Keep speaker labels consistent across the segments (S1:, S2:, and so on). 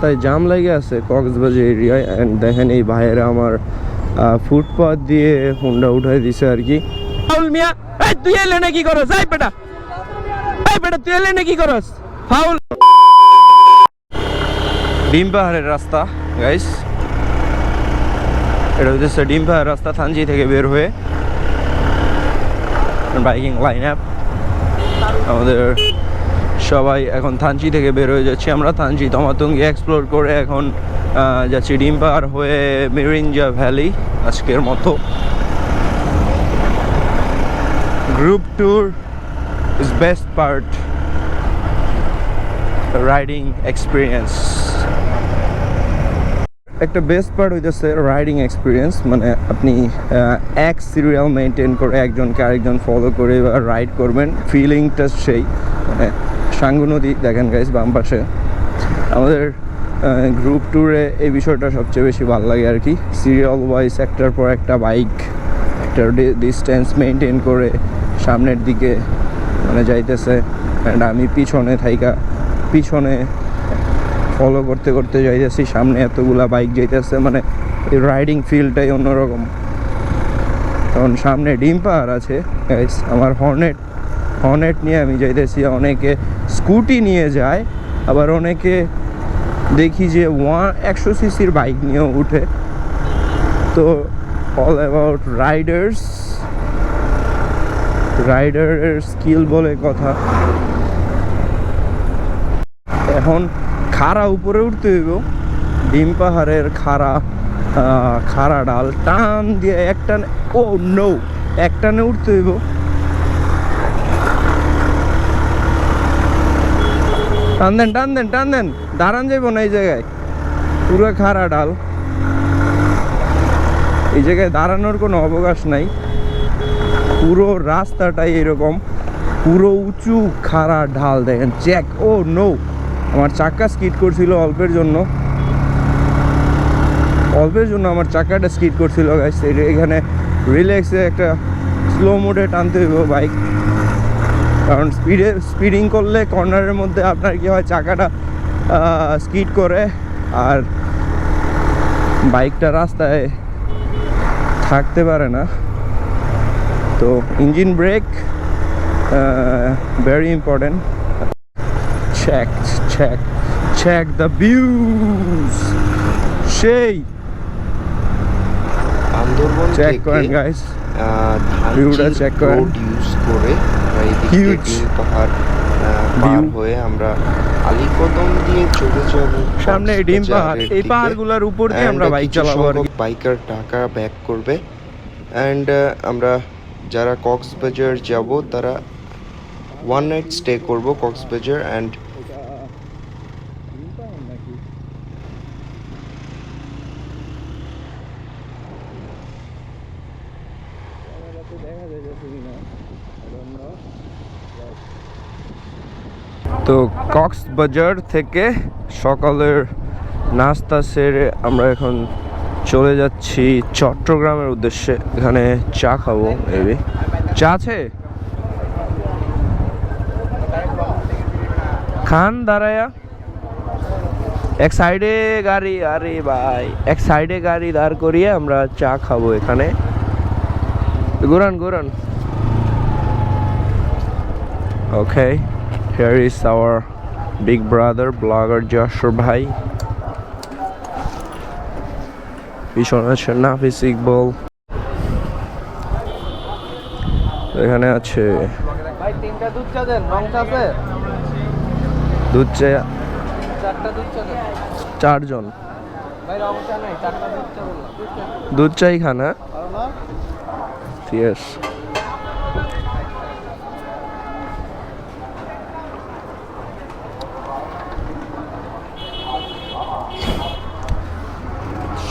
S1: তাই জাম লেগে আছে কক্সবাজার এরিয়ায় অ্যান্ড দেখেন এই ভাইয়েরা আমার ফুটপাথ দিয়ে হুন্ডা উঠাই দিছে আর কি। ফাউল মিয়া এই তুই এলে না কি করস? এই বেটা এই বেটা তুই এলে না কি করস? ফাউল। ডিম পাহাড়ের রাস্তা গাইস এটা হচ্ছে ডিম পাহাড় রাস্তা থানচি থেকে বের হয়ে। বাইকিং লাইন আপ আমাদের সবাই এখন থানচি থেকে বের হয়ে যাচ্ছি। আমরা থানচি তমাতুঙ্গি এক্সপ্লোর করে এখন যাচ্ছি ডিম পাহাড় হয়ে মিরিঞ্জা ভ্যালি আজকের মতো। Group tour is best part riding experience একটা বেস্ট পার্ট হইতেছে রাইডিং এক্সপিরিয়েন্স মানে আপনি এক সিরিয়াল মেনটেন করে একজনকে আরেকজন ফলো করে বা রাইড করবেন। ফিলিংটা সেই। মানে সাঙ্গু নদী, দেখেন গাইস বাম পাশে। আমাদের গ্রুপ ট্যুরে এই বিষয়টা সবচেয়ে বেশি ভালো লাগে আর কি। সিরিয়াল ওয়াইজ একটার পর একটা বাইক একটা ডিস্টেন্স মেনটেন করে সামনের দিকে মানে যাইতেছে। অ্যান্ড আমি পিছনে থাইকা, পিছনে ফলো করতে করতে যাইতেছি, সামনে এতগুলা বাইক যাইতেছে মানে রাইডিং ফিলটাই অন্যরকম। কারণ সামনে ডিম পাহাড় আছে আমার হর্নেট হর্নেট নিয়ে আমি যাইতেছি, অনেকে স্কুটি নিয়ে যায়, আবার অনেকে দেখি যে ওয়ান একশো সিসির বাইক নিয়েও উঠে। তো অল অ্যাবাউট রাইডার্স রাইডারের স্কিল বলে কথা। এখন খাড়া উপরে উঠতে হইব, ডিম পাহাড়ের খাড়া খাড়া ডাল টান দিয়ে একটা ও নো একটানে উঠতে হইব। টান দেন টান দেন টান দেন। দাঁড়ান যাইব না এই জায়গায়। পুরো খাড়া ডাল এই জায়গায় দাঁড়ানোর কোনো অবকাশ নাই। পুরো রাস্তাটাই এরকম। পুরো উঁচু, খাড়া ঢাল, দেখেন চেক ও, নো। আমার চাকা স্কিট করছিল অল্পের জন্য। অল্পের জন্য আমার চাক্কাটা স্কিড করছিল এখানে রিল্যাক্সে একটা স্লো মোডে টানতে হইব বাইক কারণ স্পিডে স্পিডিং করলে কর্নারের মধ্যে আপনার কি হয় চাকাটা স্কিড করে। আর বাইকটা রাস্তায় থাকতে পারে না। তো engine brake very important check check check the views সেই। চেক করেন গাইস Viewটা
S2: ধানচির
S1: করেন।
S2: road করে আমরা ডিম পাহাড় পার হয়ে আমরা আলীকদম দিয়ে চলে যাব
S1: সামনে ডিম পাহাড়। এই পাহাড়গুলোর উপর দিয়ে আমরা বাইক চালাবো আর
S2: বাইকার ঢাকা ব্যাক করবে। অ্যান্ড আমরা যারা কক্সবাজার যাব তারা ওয়ান নাইট স্টে করব কক্সবাজার। অ্যান্ড
S1: তো কক্সবাজার থেকে সকালের নাস্তা সেরে আমরা এখন চলে যাচ্ছি চট্টগ্রামের উদ্দেশ্যে। এখানে চা খাব মেবি চা আছে? খান দাঁড়ায়া। এক সাইডে গাড়ি, আরে ভাই, এক সাইডে গাড়ি দাঁড় করিয়ে আমরা চা খাব এখানে। ঘুরান ঘুরান ওকে Here is our big brother, blogger Joshua ভাই পিছনে আছে নাফিস ইকবল। এখানে আছে
S3: দুধ চা
S1: চারজন।
S3: দুধ
S1: চাই খানা
S3: না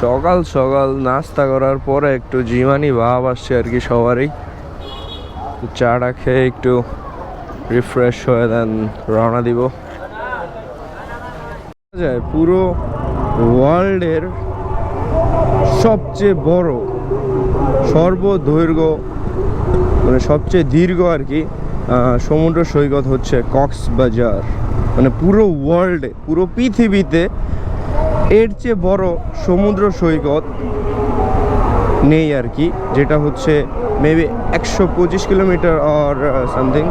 S1: সকাল সকাল নাস্তা করার পরে একটু জিমানি ভাব আসছে আর কি সবারই। চাটা খেয়ে একটু রিফ্রেশ হয়ে দেন, রওনা দিব। যায়, পুরো ওয়ার্ল্ডের সবচেয়ে বড় সর্বদৈর্ঘ্য মানে সবচেয়ে দীর্ঘ আর কি সমুদ্র সৈকত হচ্ছে কক্সবাজার। মানে পুরো ওয়ার্ল্ডে পুরো পৃথিবীতে এর চেয়ে বড় সমুদ্র সৈকত নেই আর কি, যেটা হচ্ছে মেবি একশো পঁচিশ কিলোমিটার অর সামথিং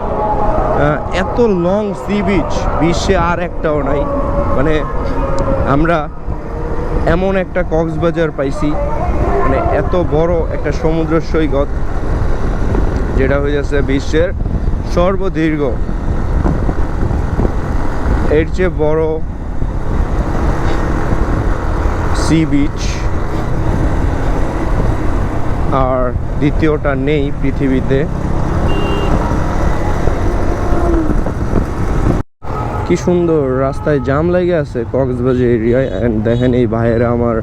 S1: এত লং সি বিচ বিশ্বে আর একটাও নাই। মানে আমরা এমন একটা কক্সবাজার পাইছি মানে এত বড় একটা সমুদ্র সৈকত, যেটা হয়ে যাচ্ছে বিশ্বের সর্বদীর্ঘ। এর চেয়ে বড় সি বিচ আর দ্বিতীয়টা নেই পৃথিবীতে। কি সুন্দর, রাস্তায় জাম লেগে আছে কক্সবাজার এরিয়ায়। অ্যান্ড দেখেন এই ভাইয়েরা আমার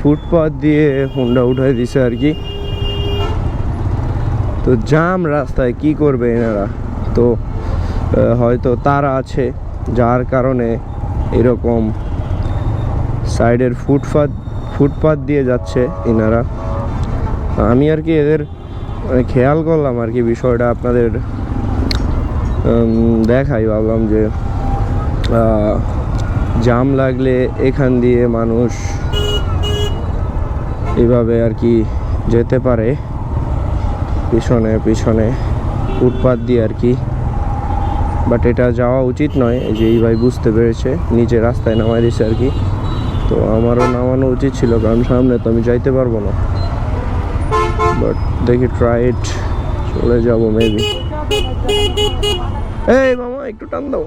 S1: ফুটপাথ দিয়ে হুন্ডা উঠাই দিছে আর কি। তো জাম রাস্তায় কি করবে এনারা? তো হয়তো তারা আছে, যার কারণে এরকম সাইডের ফুটপাথ ফুটপাথ দিয়ে যাচ্ছে এনারা। আমি আর কি এদের মানে খেয়াল করলাম আর কি বিষয়টা আপনাদের দেখাই, ভাবলাম যে জাম লাগলে এখান দিয়ে মানুষ এভাবে আর কি যেতে পারে। পিছনে পিছনে ফুটপাথ দিয়ে আর কি। বাট এটা যাওয়া উচিত নয় যে এই ভাই বুঝতে পেরেছে নিচে রাস্তায় নামাই দিয়েছে আর কি। তো আমারও নামানো উচিত ছিল, কারণ সামনে তো আমি যাইতে পারব না। বাট দেখি ট্রাই ইট চলে যাব মেবি এই মামা, একটু টান দাও।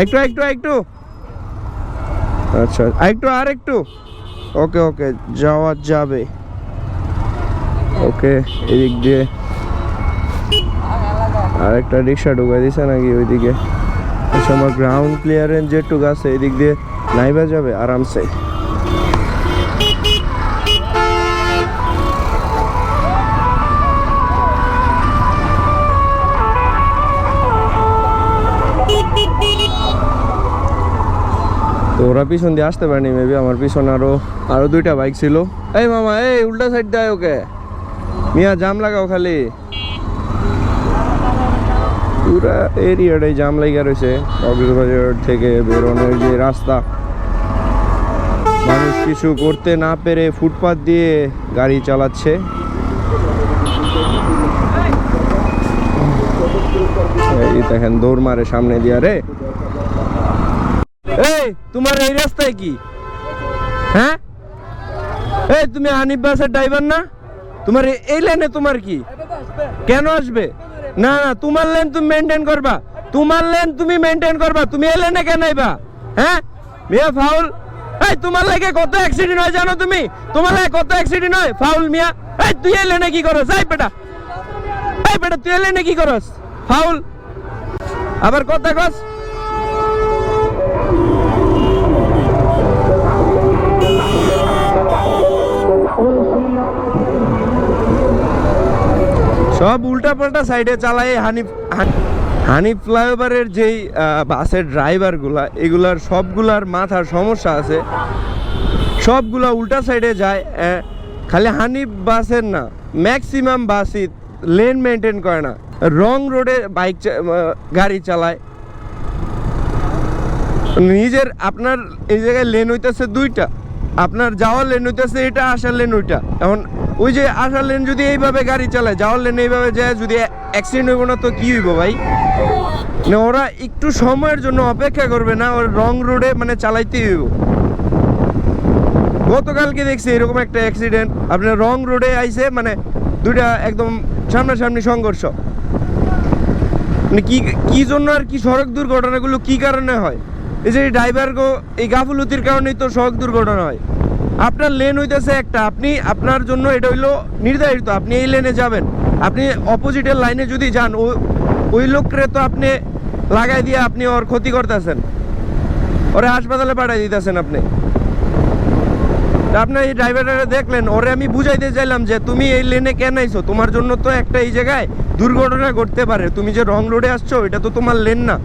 S1: একটু একটু একটু। আচ্ছা একটু আর একটু ওকে ওকে, যাওয়া যাবে। ওকে, এদিক দিয়ে। আর একটা রিক্সা ঢুকাই দিছে নাকি ওইদিকে? আচ্ছা আমার গ্রাউন্ড ক্লিয়ারেন্স যেটুক আছে, এদিক দিয়ে নাইবা যাবে, আরামসে। ওরা পিছন দিয়ে আসতে পারেনি মেবি আমার পিছনে আরও আরও দুইটা বাইক ছিল। এই মামা, এই উল্টা সাইড দেয় ওকে। মিয়া, জাম লাগাও খালি। পুরা এরিয়াটাই জাম লাগা রয়েছে কক্সবাজার থেকে বেরোনোর যে রাস্তা। মানুষ কিছু করতে না পেরে ফুটপাত দিয়ে গাড়ি চালাচ্ছে। এই দেখেন দৌড় মারে সামনে দিয়া রে। এই, তোমার এই রাস্তায় কি? হ্যাঁ? এই, তুমি হানিফ বাসের ড্রাইভার না? তোমার এই লাইনে তোমার কি? কেন আসবে? না না, তোমার লেন তুমি মেনটেন করবা। তোমার লেন তুমি মেনটেন করবা। তুমি এই লেনে কেন আইবা? হ্যাঁ? মিয়া ফাউল এই, তোমার লাগে কত অ্যাক্সিডেন্ট হয় জানো তুমি? তোমার লাগে কত অ্যাক্সিডেন্ট হয়? ফাউল মিয়া। এই, তুই এই লেনে কি করস? এই বেটা। এই বেটা, তুই এই লেনে কি করস? ফাউল আবার কথা কস। সব উল্টা পাল্টা সাইডে চালায় হানিফ, হান- ফ্লাইওভারের যেই বাসের ড্রাইভারগুলা এগুলার সবগুলার মাথার সমস্যা আছে। সবগুলা উল্টা সাইডে যায় খালি হানিফ বাসের না ম্যাক্সিমাম বাসই লেন মেনটেন করে না। রং রোডে বাইক গাড়ি চালায়। নিজের, আপনার এই জায়গায় লেন হইতেছে দুইটা। আপনার যাওয়ার লেন হইতেছে এটা, আসার লেন ওইটা। এখন ওই যে আসার লেন যদি এইভাবে গাড়ি চালায়, যাওয়ার লেন এইভাবে যায়, যদি অ্যাক্সিডেন্ট হইব না তো কি হইব ভাই? না, ওরা একটু সময়ের জন্য অপেক্ষা করবে না, ওর রং রোডে মানে চালাইতেই হইব। গতকালকে দেখছি এরকম একটা অ্যাক্সিডেন্ট আপনার রং রোডে আইছে মানে দুইটা একদম সামনাসামনি সংঘর্ষ। মানে কি কি জন্য আর কি সড়ক দুর্ঘটনাগুলো কি কারণে হয়? এই যে ড্রাইভার এই গাফুলতির কারণেই তো সড়ক দুর্ঘটনা হয়। আপনার লেন হইতেছে একটা। আপনি আপনার জন্য এটা হইল নির্ধারিত। আপনি এই লেনে যাবেন। আপনি অপোজিটের লাইনে যদি যান, ও, ওই লোকরে তো আপনি লাগাই দিয়ে আপনি ওর ক্ষতি করতেছেন। ওরে হাসপাতালে পাঠাই দিতেছেন আপনি। আপনার এই ড্রাইভারটা দেখলেন, ওরে আমি বুঝাইতে চাইলাম যে তুমি এই লেনে কেন আইছো? তোমার জন্য তো একটা এই জায়গায় দুর্ঘটনা ঘটতে পারে। তুমি যে রং রোডে আসছো এটা তো তোমার লেন না।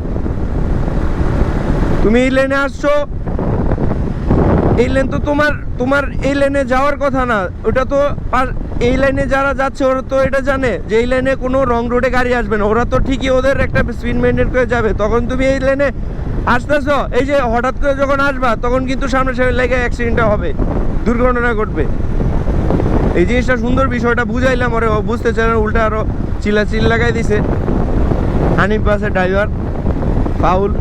S1: তুমি এই লেনে আসছো এই লেন তো তোমার তোমার এই লেনে যাওয়ার কথা না। ওটা তো এই লাইনে যারা যাচ্ছে, ওরা তো এটা জানে যে এই লাইনে কোনো রং রোডে গাড়ি আসবে না। ওরা তো ঠিকই ওদের একটা স্পিড মেনটেন করে যাবে। তখন তুমি এই লাইনে আসতেছ, এই যে হঠাৎ করে যখন আসবা, তখন কিন্তু সামনে সামনে লেগে অ্যাক্সিডেন্টটা হবে। দুর্ঘটনা ঘটবে। এই জিনিসটা সুন্দর বিষয়টা বুঝাইলাম, ওরে বুঝতে চাই উল্টা আরও চিল্লা চিল লাগাই দিছে। হানিফ বাসের ড্রাইভার পাউল